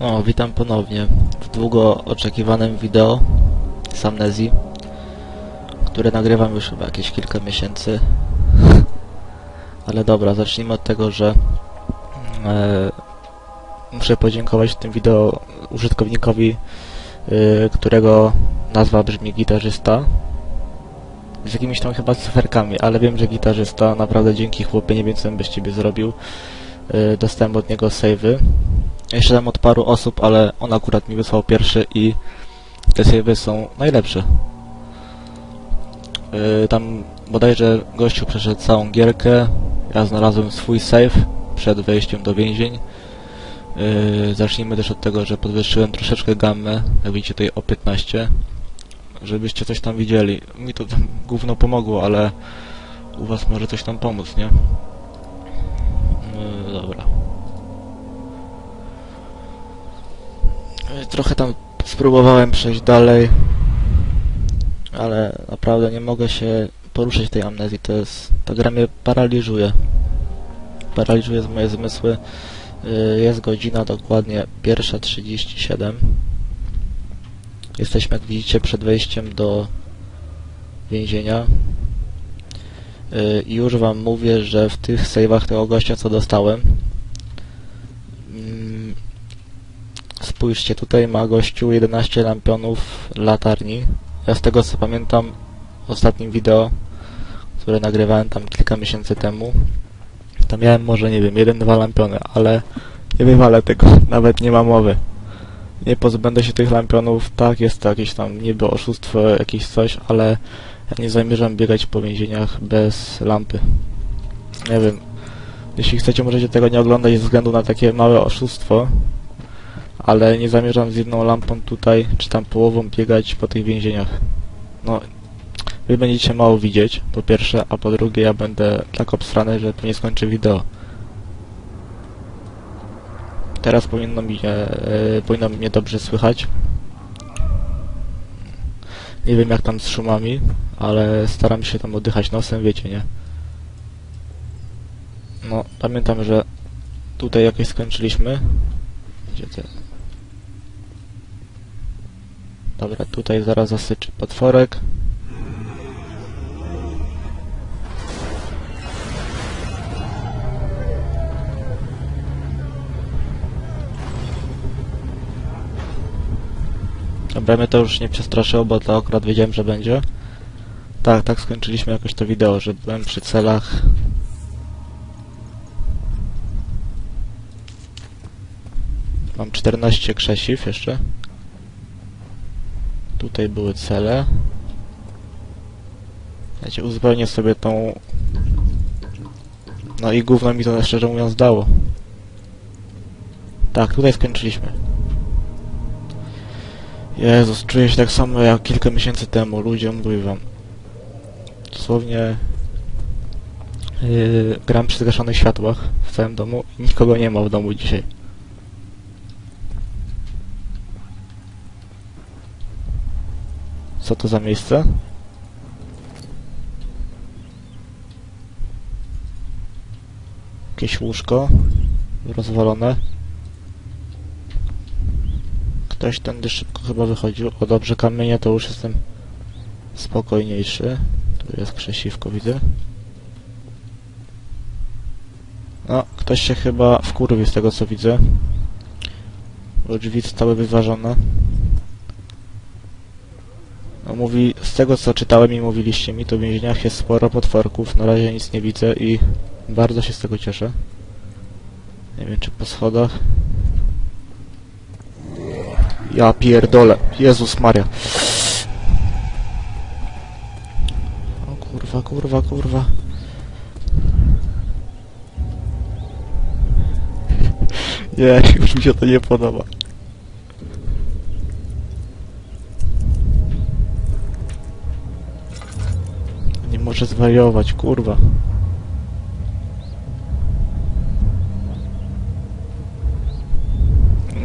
O, witam ponownie w długo oczekiwanym wideo z Amnezji, które nagrywam już chyba jakieś kilka miesięcy. Ale dobra, zacznijmy od tego, że e, muszę podziękować w tym wideo użytkownikowi, e, którego nazwa brzmi gitarzysta. Z jakimiś tam chyba cyferkami, ale wiem, że gitarzysta. Naprawdę dzięki chłopie, nie wiem co bym bez ciebie zrobił. E, dostałem od niego save'y. Jeszcze tam od paru osób, ale on akurat mi wysłał pierwszy i te save'y są najlepsze. Yy, tam bodajże gościu przeszedł całą gierkę, ja znalazłem swój save przed wejściem do więzień. Yy, zacznijmy też od tego, że podwyższyłem troszeczkę gammę, jak widzicie tutaj o 15, żebyście coś tam widzieli. Mi to tam gówno pomogło, ale u was może coś tam pomóc, nie? Yy, dobra. Trochę tam spróbowałem przejść dalej, ale naprawdę nie mogę się poruszyć w tej amnezji. To jest, ta gra mnie paraliżuje. Paraliżuje moje zmysły. Yy, Jest godzina dokładnie 1.37. Jesteśmy, jak widzicie, przed wejściem do więzienia. Yy, I już wam mówię, że w tych save'ach tego gościa, co dostałem, Spójrzcie, tutaj ma gościu 11 lampionów latarni. Ja z tego co pamiętam ostatnim wideo, które nagrywałem tam kilka miesięcy temu, to miałem może, nie wiem, jeden, dwa lampiony, ale nie wywalę tego, nawet nie ma mowy. Nie pozbędę się tych lampionów, tak, jest to jakieś tam niby oszustwo, jakieś coś, ale ja nie zamierzam biegać po więzieniach bez lampy. Nie wiem, jeśli chcecie, możecie tego nie oglądać ze względu na takie małe oszustwo, ale nie zamierzam z jedną lampą tutaj, czy tam połową biegać po tych więzieniach. No, wy będziecie mało widzieć, po pierwsze, a po drugie ja będę tak obstrany, że tu nie skończę wideo. Teraz powinno mi, e, powinno mnie dobrze słychać. Nie wiem jak tam z szumami, ale staram się tam oddychać nosem, wiecie, nie? No, pamiętam, że tutaj jakoś skończyliśmy. Gdzie te... Dobra, tutaj zaraz zasyczy potworek. Dobra, mnie to już nie przestraszyło, bo to akurat wiedziałem, że będzie. Tak, tak skończyliśmy jakoś to wideo, że byłem przy celach. Mam 14 krzesiw jeszcze. Tutaj były cele. Wiecie, uzupełnię sobie tą... No i gówno mi to szczerze mówiąc dało. Tak, tutaj skończyliśmy. Jezus, czuję się tak samo jak kilka miesięcy temu, ludzie, mówię wam. Dosłownie... Yy, gram przy zgaszonych światłach w całym domu nikogo nie ma w domu dzisiaj. Co to za miejsce? Jakieś łóżko rozwalone. Ktoś tędy szybko chyba wychodził. O dobrze, kamienie to już jestem spokojniejszy. Tu jest krzesiwko, widzę. No, ktoś się chyba wkurwi z tego co widzę. Bo drzwi zostały wyważone. No mówi, z tego co czytałem i mówiliście mi, to w więzieniach jest sporo potworków, na razie nic nie widzę i bardzo się z tego cieszę. Nie wiem czy po schodach. Ja pierdolę, Jezus Maria. O kurwa, kurwa, kurwa. Nie, już mi się to nie podoba. Może zwariować, kurwa.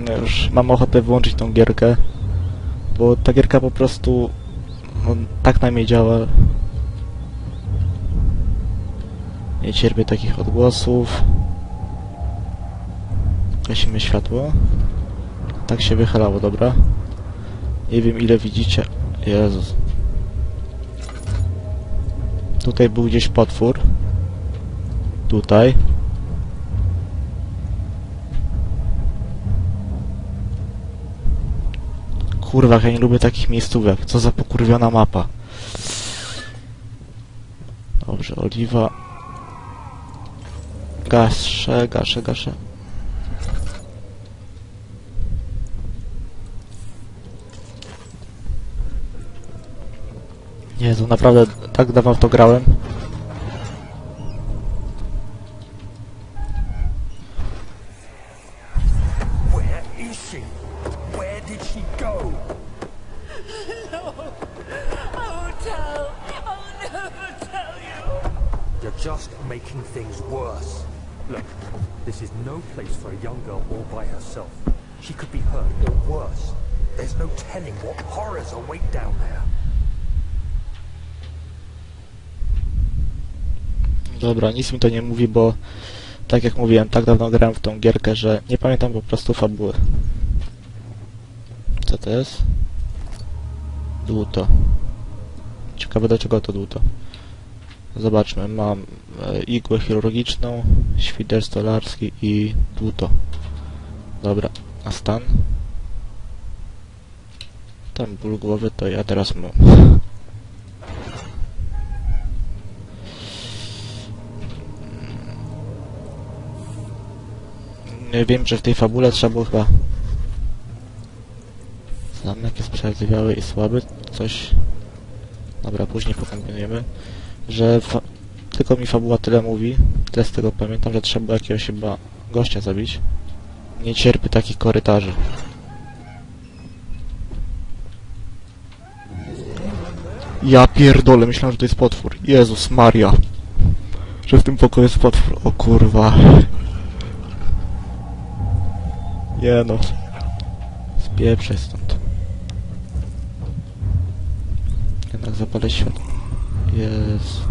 No już mam ochotę wyłączyć tą gierkę, bo ta gierka po prostu no, tak na mnie działa. Nie cierpię takich odgłosów. Gasimy światło. Tak się wychylało, dobra. Nie wiem ile widzicie. Jezus. Tutaj był gdzieś potwór. Tutaj. Kurwa, ja nie lubię takich miejscówek. Co za pokurwiona mapa. Dobrze, oliwa. Gaszę, gaszę, gaszę. Jezu, naprawdę tak dawno w to grałem. Where is she? Where did she go? I won't. I'll never tell you. You're just making things worse. Look, this is no place for a young girl all by herself. She could be hurt or worse. There's no telling what horrors await down there. Dobra, nic mi to nie mówi, bo tak jak mówiłem, tak dawno grałem w tą gierkę, że nie pamiętam po prostu fabuły. Co to jest? Dłuto. Ciekawe do czego to dłuto. Zobaczmy, mam e, igłę chirurgiczną, świder stolarski i dłuto. Dobra, a stan? Tam ból głowy to ja teraz mam. Nie wiem, że w tej fabule trzeba było chyba... Zamek jest przeraźliwiały i słaby. Coś... Dobra, później pokombinujemy. Że fa... tylko mi fabuła tyle mówi. Tyle z tego pamiętam, że trzeba było jakiegoś chyba gościa zabić. Nie cierpi takich korytarzy. Ja pierdolę, myślałem, że to jest potwór. Jezus Maria. Że w tym pokoju jest potwór. O kurwa. Nie no. Spieprzaj stąd. Jednak zapalę światło. Jest.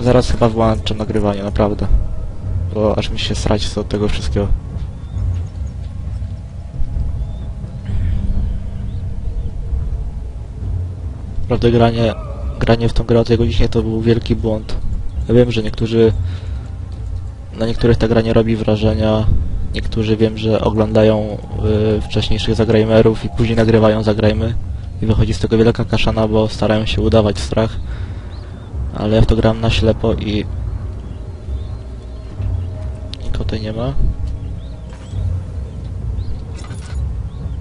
Zaraz chyba włączę nagrywanie, naprawdę. Bo aż mi się srać od tego wszystkiego. Naprawdę granie, granie w tą grę o tej godzinie to był wielki błąd. Ja wiem, że niektórzy na niektórych ta gra nie robi wrażenia. Niektórzy wiem, że oglądają y, wcześniejszych zagrajmerów i później nagrywają zagrajmy. I wychodzi z tego wielka kaszana, bo starają się udawać strach. Ale ja w to gram na ślepo i... Nikogo tutaj nie ma.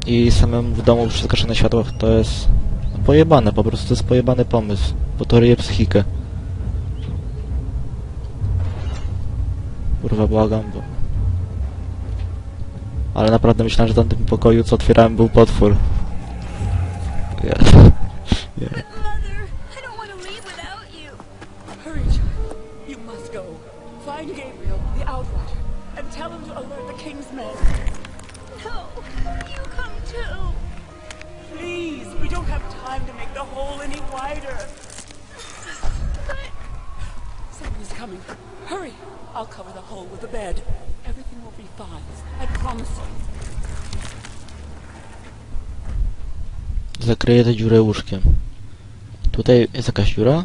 I samemu w domu przy zgaszonych światłach to jest... Pojebane po prostu, to jest pojebany pomysł. Bo to ryje psychikę. Kurwa, błagam, bo... Ale naprawdę myślałem, że w tamtym pokoju, co otwierałem, był potwór. Nie. Nie. Mother, I don't want to leave without you. Hurry, child. You must go. Find Gabriel, the Outrider, and tell him to alert the King's men. No, you come too. Please, we don't have time to make the hole any wider. Coming. Hurry! I'll cover the hole with a bed. Everything will be fine. I promise you. Zakryję tę dziurę łóżkiem. Tutaj jest jakaś dziura?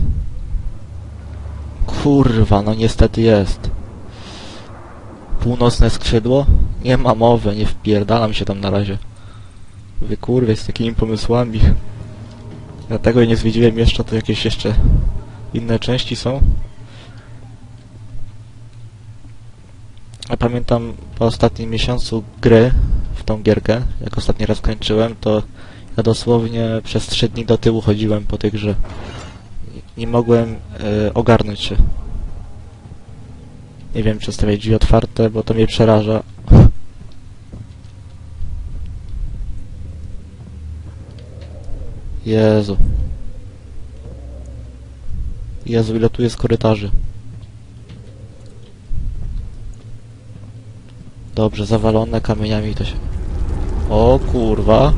Kurwa, no niestety jest. Północne skrzydło? Nie ma mowy, nie wpierdalam się tam na razie. Wy kurwy z takimi pomysłami. Dlatego nie zwiedziłem jeszcze, to jakieś jeszcze inne części są. Ja pamiętam po ostatnim miesiącu gry w tą gierkę, jak ostatni raz kończyłem, to ja dosłownie przez trzy dni do tyłu chodziłem po tej grze. Nie- mogłem e, ogarnąć się. Nie wiem, czy stawiać drzwi otwarte, bo to mnie przeraża. Jezu. Jezu, ile tu jest korytarzy. Dobrze, zawalone kamieniami to się... O kurwa.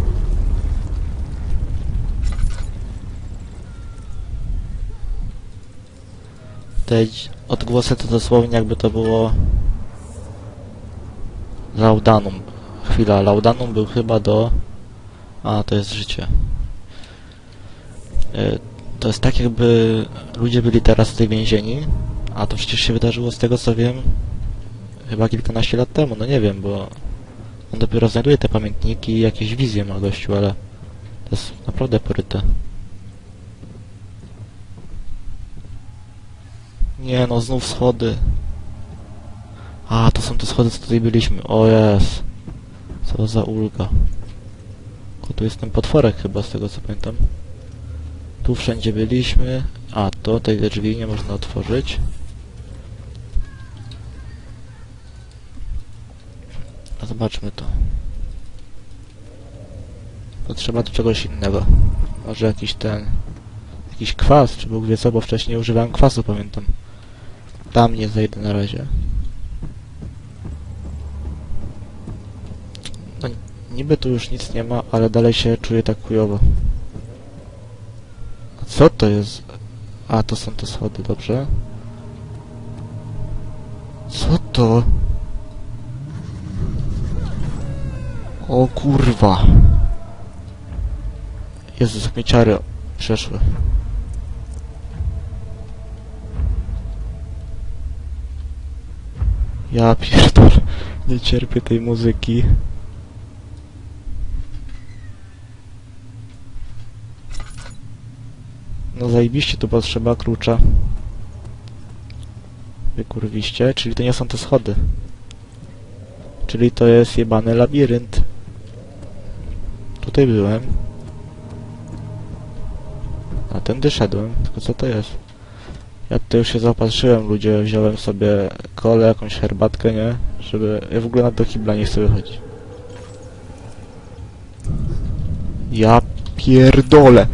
Te odgłosy to dosłownie jakby to było... Laudanum Chwila, Laudanum był chyba do... A, to jest życie. E, To jest tak jakby ludzie byli teraz tutaj więzieni, a to przecież się wydarzyło z tego co wiem chyba kilkanaście lat temu, no nie wiem, bo on dopiero znajduje te pamiętniki i jakieś wizje ma gościu, ale to jest naprawdę poryte. Nie no, znów schody. A, to są te schody, co tutaj byliśmy. O jest. Co za ulga. O, tu jest ten potworek chyba, z tego co pamiętam. Tu wszędzie byliśmy. A, to tej drzwi nie można otworzyć. Zobaczmy to. Potrzeba tu czegoś innego. Może jakiś ten... Jakiś kwas, czy Bóg wie co, bo wcześniej używałem kwasu, pamiętam. Tam nie zejdę na razie. No, niby tu już nic nie ma, ale dalej się czuję tak chujowo. A co to jest? A, to są te schody, dobrze. Co to? O kurwa. Jezus, jak mi ciary przeszły. Ja pierdolę. Nie cierpię tej muzyki. No zajebiście tu potrzeba klucza. Wykurwiście, czyli to nie są te schody. Czyli to jest jebany labirynt. Tutaj byłem. A tędy szedłem, tylko co to jest? Ja tutaj już się zaopatrzyłem, ludzie, wziąłem sobie kolę, jakąś herbatkę, nie? Żeby... Ja w ogóle na do kibla nie chcę wychodzić. Ja pierdolę!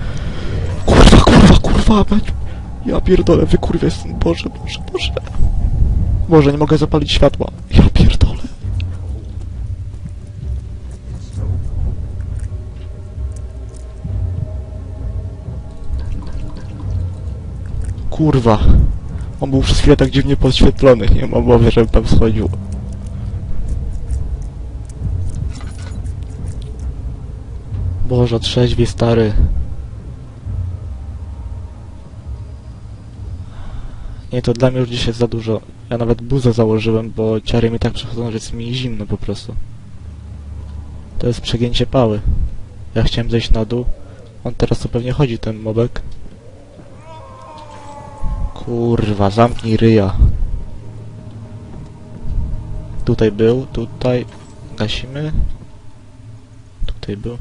Kurwa, kurwa, kurwa, mać! Ja pierdolę, wykurwię stąd, Boże, Boże, Boże! Boże, nie mogę zapalić światła. Kurwa. On był przez chwilę tak dziwnie podświetlony. Nie mam obawy, żebym tam schodził. Boże, trzeźwie stary. Nie, to dla mnie już dzisiaj jest za dużo. Ja nawet buzę założyłem, bo ciary mi tak przechodzą, że jest mi zimno po prostu. To jest przegięcie pały. Ja chciałem zejść na dół. On teraz tu pewnie chodzi, ten mobek. Kurwa, zamknij ryja. Tutaj był, tutaj gasimy. Tutaj był.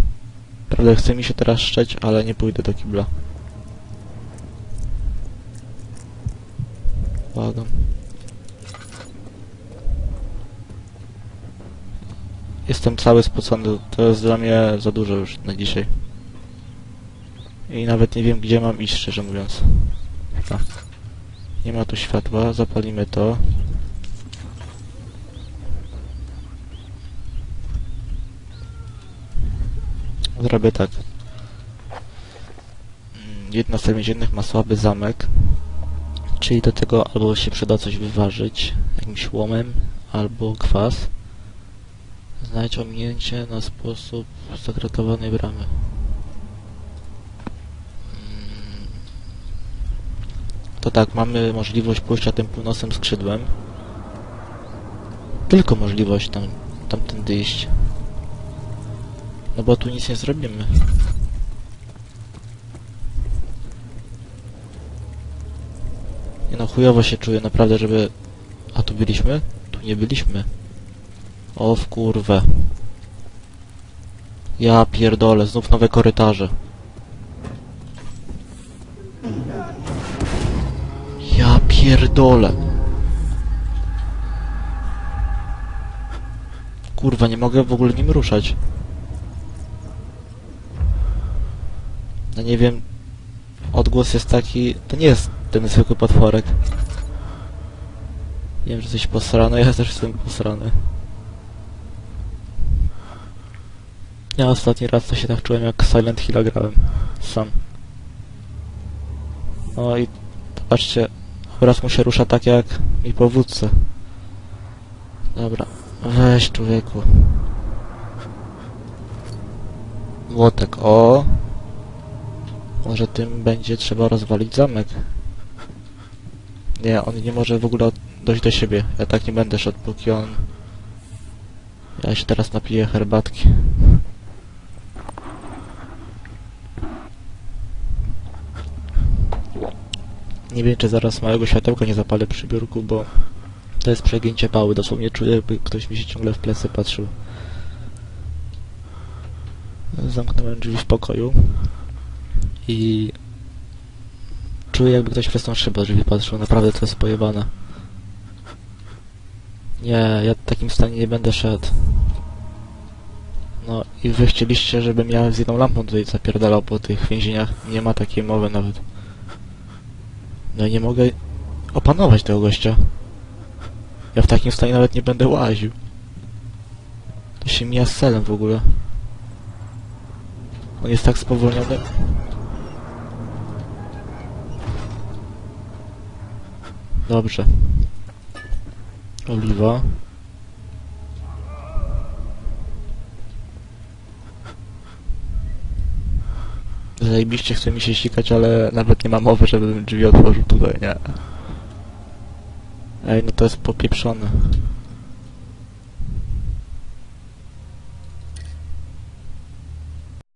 Prawda, chce mi się teraz szczeć, ale nie pójdę do kibla. Błagam. Jestem cały spocony, to jest dla mnie za dużo już na dzisiaj. I nawet nie wiem, gdzie mam iść, szczerze mówiąc. Tak. Nie ma tu światła, zapalimy to. Zrobię tak. Mm, Jedna z więziennych ma słaby zamek, czyli do tego albo się przyda coś wyważyć, jakimś łomem, albo kwas. Znajdź ominięcie na sposób zakratowanej bramy. Tak, mamy możliwość pójścia tym północnym skrzydłem. Tylko możliwość tam, tamtędy iść. No bo tu nic nie zrobimy. Nie no, chujowo się czuję naprawdę, żeby... A tu byliśmy? Tu nie byliśmy. O w kurwę. Ja pierdolę, znów nowe korytarze. Pierdolę. Kurwa, nie mogę w ogóle nim ruszać. No nie wiem... Odgłos jest taki... To nie jest ten zwykły potworek. Wiem, że jesteś posrany, ja też jestem posrany. Ja ostatni raz to się tak czułem jak Silent Hill grałem. Sam. No i patrzcie, obraz mu się rusza tak jak mi po wódce. Dobra, weź człowieku. Młotek, o! Może tym będzie trzeba rozwalić zamek. Nie, on nie może w ogóle dojść do siebie. Ja tak nie będę szedł, póki on... Ja się teraz napiję herbatki. Nie wiem, czy zaraz małego światełka nie zapalę przy biurku, bo to jest przegięcie pały. Dosłownie czuję, jakby ktoś mi się ciągle w plecy patrzył. Zamknąłem drzwi w pokoju i czuję, jakby ktoś przez tą szybę drzwi patrzył. Naprawdę to jest pojebane. Nie, ja w takim stanie nie będę szedł. No i wy chcieliście, żebym ja z jedną lampą tutaj zapierdalał po tych więzieniach. Nie ma takiej mowy nawet. No i nie mogę opanować tego gościa. Ja w takim stanie nawet nie będę łaził. To się mija z celem w ogóle. On jest tak spowolniony. Dobrze. Oliwa. Zajebiście chce mi się ścigać, ale nawet nie ma mowy, żebym drzwi otworzył tutaj, nie. Ej, no to jest popieprzone.